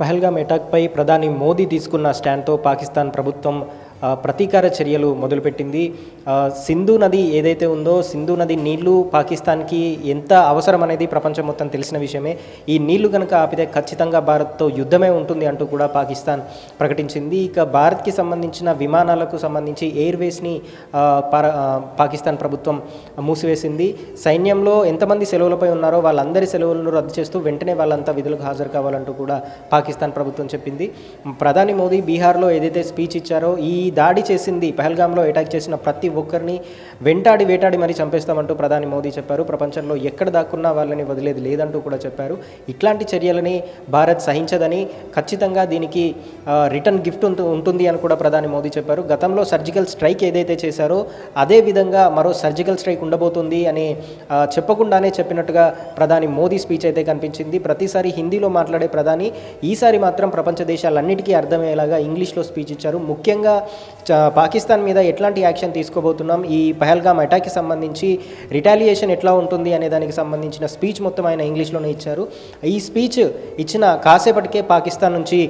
పహల్గామ్ ఎటాక్పై ప్రధాని మోదీ తీసుకున్న స్టాండ్తో పాకిస్తాన్ ప్రభుత్వం ప్రతీకార చర్యలు మొదలుపెట్టింది. సింధు నది ఏదైతే ఉందో సింధు నది నీళ్ళు పాకిస్తాన్కి ఎంత అవసరం అనేది ప్రపంచం మొత్తం తెలిసిన విషయమే. ఈ నీళ్ళు కనుక ఆపితే ఖచ్చితంగా భారత్తో యుద్ధమే ఉంటుంది అంటూ కూడా పాకిస్తాన్ ప్రకటించింది. ఇక భారత్కి సంబంధించిన విమానాలకు సంబంధించి ఎయిర్వేస్ని పార- పాకిస్తాన్ ప్రభుత్వం మూసివేసింది. సైన్యంలో ఎంతమంది సెలవులపై ఉన్నారో వాళ్ళందరి సెలవులను రద్దు చేస్తూ వెంటనే వాళ్ళంతా విధులకు హాజరు కావాలంటూ కూడా పాకిస్తాన్ ప్రభుత్వం చెప్పింది. ప్రధాని మోదీ బీహార్లో ఏదైతే స్పీచ్ ఇచ్చారో ఈ దాడి చేసింది పహల్గామ్లో అటాక్ చేసిన ప్రతి ఒక్కరిని వెంటాడి వేటాడి మరీ చంపేస్తామంటూ ప్రధాని మోదీ చెప్పారు. ప్రపంచంలో ఎక్కడ దాక్కున్నా వాళ్ళని వదిలేది లేదంటూ కూడా చెప్పారు. ఇట్లాంటి చర్యలని భారత్ సహించదని ఖచ్చితంగా దీనికి రిటర్న్ గిఫ్ట్ ఉంటుంది అని కూడా ప్రధాని మోదీ చెప్పారు. గతంలో సర్జికల్ స్ట్రైక్ ఏదైతే చేశారో అదే విధంగా మరో సర్జికల్ స్ట్రైక్ ఉండబోతుంది అని చెప్పకుండానే చెప్పినట్టుగా ప్రధాని మోదీ స్పీచ్ అయితే కనిపించింది. ప్రతిసారి హిందీలో మాట్లాడే ప్రధాని ఈసారి మాత్రం ప్రపంచ దేశాలన్నిటికీ అర్థమయ్యేలాగా ఇంగ్లీష్లో స్పీచ్ ఇచ్చారు. ముఖ్యంగా పాకిస్తాన్ మీద ఎట్లాంటి యాక్షన్ తీసుకోబోతున్నాం? ఈ పహల్గామ్ అటాక్కి సంబంధించి రిటాలియేషన్ ఎట్లా ఉంటుంది అనే దానికి సంబంధించిన స్పీచ్ మొత్తం ఆయన ఇంగ్లీష్లోనే ఇచ్చారు. ఈ స్పీచ్ ఇచ్చిన కాసేపటికే పాకిస్తాన్ నుంచి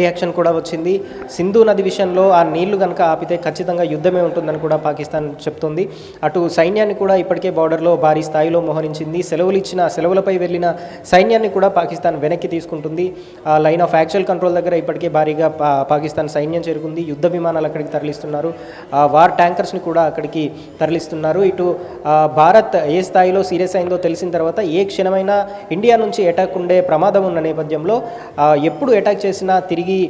రియాక్షన్ కూడా వచ్చింది. సింధు నది విషయంలో ఆ నీళ్ళు కనుక ఆపితే ఖచ్చితంగా యుద్ధమే ఉంటుందని కూడా పాకిస్తాన్ చెప్తోంది. అటు సైన్యాన్ని కూడా ఇప్పటికే బార్డర్లో భారీ స్థాయిలో మోహరించింది. సెలవులు ఇచ్చిన సెలవులపై వెళ్ళిన సైన్యాన్ని కూడా పాకిస్తాన్ వెనక్కి తీసుకుంటుంది. ఆ లైన్ ఆఫ్ యాక్చువల్ కంట్రోల్ దగ్గర ఇప్పటికే భారీగా పాకిస్తాన్ సైన్యం చేరుకుంది. యుద్ధ విమానాలు అక్కడికి తరలిస్తున్నారు. వార్ ట్యాంకర్స్ని కూడా అక్కడికి తరలిస్తున్నారు. ఇటు భారత్ ఏ స్థాయిలో సీరియస్ అయిందో తెలిసిన తర్వాత ఏ క్షణమైనా ఇండియా నుంచి అటాక్ ఉండే ప్రమాదం ఉన్న నేపథ్యంలో ఎప్పుడు అటాక్ చేసినా తిరిగి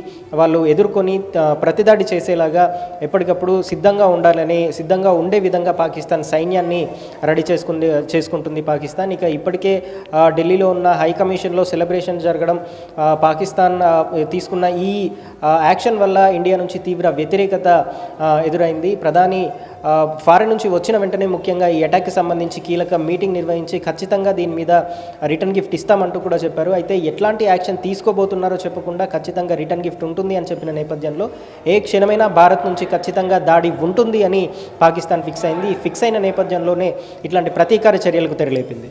వాళ్ళు ఎదుర్కొని ప్రతిదాడి చేసేలాగా ఎప్పటికప్పుడు సిద్ధంగా ఉండాలని సిద్ధంగా ఉండే విధంగా పాకిస్తాన్ సైన్యాన్ని రెడీ చేసుకుంది చేసుకుంటుంది పాకిస్తాన్. ఇక ఇప్పటికే ఢిల్లీలో ఉన్న హై కమిషన్లో సెలబ్రేషన్ జరగడం పాకిస్తాన్ తీసుకున్న ఈ యాక్షన్ వల్ల ఇండియా నుంచి తీవ్ర వ్యతిరేకత ఎదురైంది. ప్రధాని ఫారెన్ నుంచి వచ్చిన వెంటనే ముఖ్యంగా ఈ అటాక్కి సంబంధించి కీలక మీటింగ్ నిర్వహించి ఖచ్చితంగా దీని మీద రిటర్న్ గిఫ్ట్ ఇస్తామంటూ కూడా చెప్పారు. అయితే ఎట్లాంటి యాక్షన్ తీసుకోబోతున్నారో చెప్పకుండా ఖచ్చితంగా రిటర్న్ గిఫ్ట్ ఉంటుంది అని చెప్పిన నేపథ్యంలో ఏ క్షణమైనా భారత్ నుంచి ఖచ్చితంగా దాడి ఉంటుంది అని పాకిస్తాన్ ఫిక్స్ అయింది. ఈ ఫిక్స్ అయిన నేపథ్యంలోనే ఇట్లాంటి ప్రతీకార చర్యలకు తెరలేపింది.